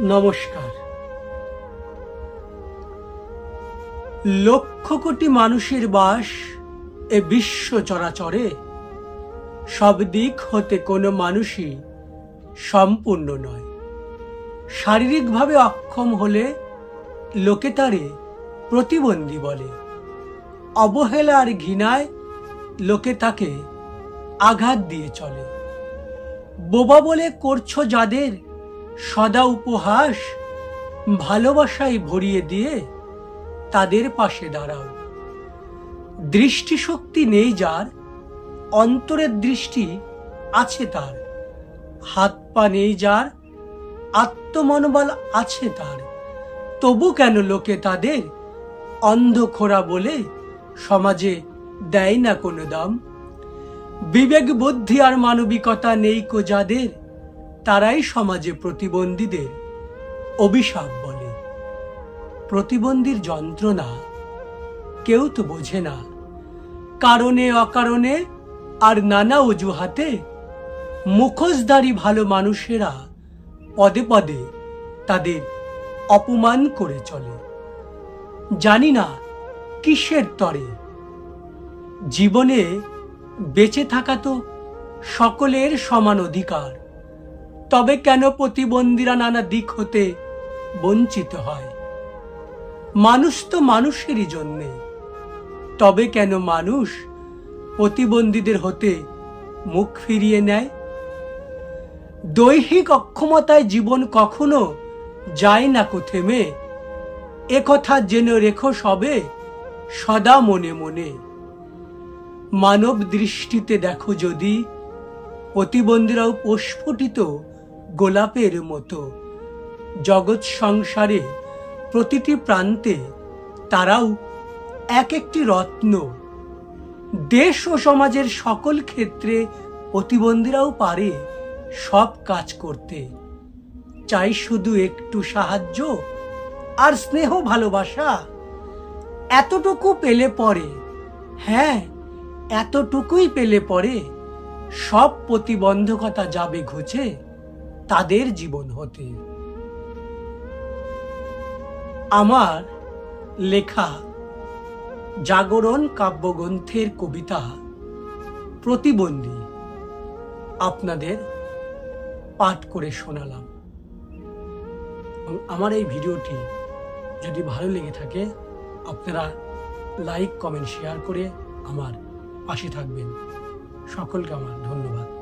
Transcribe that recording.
নমস্কার। লক্ষ কোটি মানুষের বাস এ বিশ্ব চরাচরে। সব দিক হতে কোনো মানুষই সম্পূর্ণ নয়। শারীরিকভাবে অক্ষম হলে লোকে তারে প্রতিবন্ধী বলে। অবহেলা আর ঘৃণায় লোকে তাকে আঘাত দিয়ে চলে। বোবা বলে করছ যাদের সদা উপহাস ভালোবাসায় ভরিয়ে দিয়ে তাদের পাশে দাঁড়াও। দৃষ্টিশক্তি নেই যার, অন্তরের দৃষ্টি আছে তার। হাত পা নেই যার, আত্মমনোবল আছে তার। তবু কেন লোকে তাদের অন্ধখোরা বলে সমাজে দেয় না কোনো দাম? বিবেক বুদ্ধি আর মানবিকতা নেই কো যাদের তারাই সমাজে প্রতিবন্ধীদের অভিশাপ বলে। প্রতিবন্ধীর যন্ত্রণা কেউ তো বোঝে না। কারণে অকারণে আর নানা অজুহাতে মুখোশধারী ভালো মানুষেরা পদে পদে তাদের অপমান করে চলে। জানি না কিসের তরে। জীবনে বেঁচে থাকা তো সকলের সমান অধিকার। তবে কেন প্রতিবন্ধীরা নানা দিক হতে বঞ্চিত হয়? মানুষ তো মানুষেরই জন্যে। তবে কেন মানুষ প্রতিবন্ধীদের হতে মুখ ফিরিয়ে নেয়? দৈহিক অক্ষমতায় জীবন কখনো যায় না কো থেমে একথা জেনে রেখো সবে, সদা মনে মনে। মানব দৃষ্টিতে দেখো যদি প্রতিবন্ধীরাও প্রস্ফুটিত গোলাপের মতো। জগৎ সংসারে প্রতিটি প্রান্তে তারাও এক একটি রত্ন। দেশ ও সমাজের সকল ক্ষেত্রে প্রতিবন্ধীরাও পারে সব কাজ করতে। চাই শুধু একটু সাহায্য আর স্নেহ ভালোবাসা। এতটুকু পেলে পরে হ্যাঁ এতটুকুই পেলে পরে সব প্রতিবন্ধকতা যাবে ঘুচে। তাদের জীবন হতে। আমার লেখা জাগরণ কাব্যগ্রন্থের কবিতা প্রতিবন্ধী আপনাদের পাঠ করে শোনালাম। আমার এই ভিডিওটি যদি ভালো লেগে থাকে, আপনারা লাইক, কমেন্ট, শেয়ার করে আমার পাশে থাকবেন। সকলকে আমার ধন্যবাদ।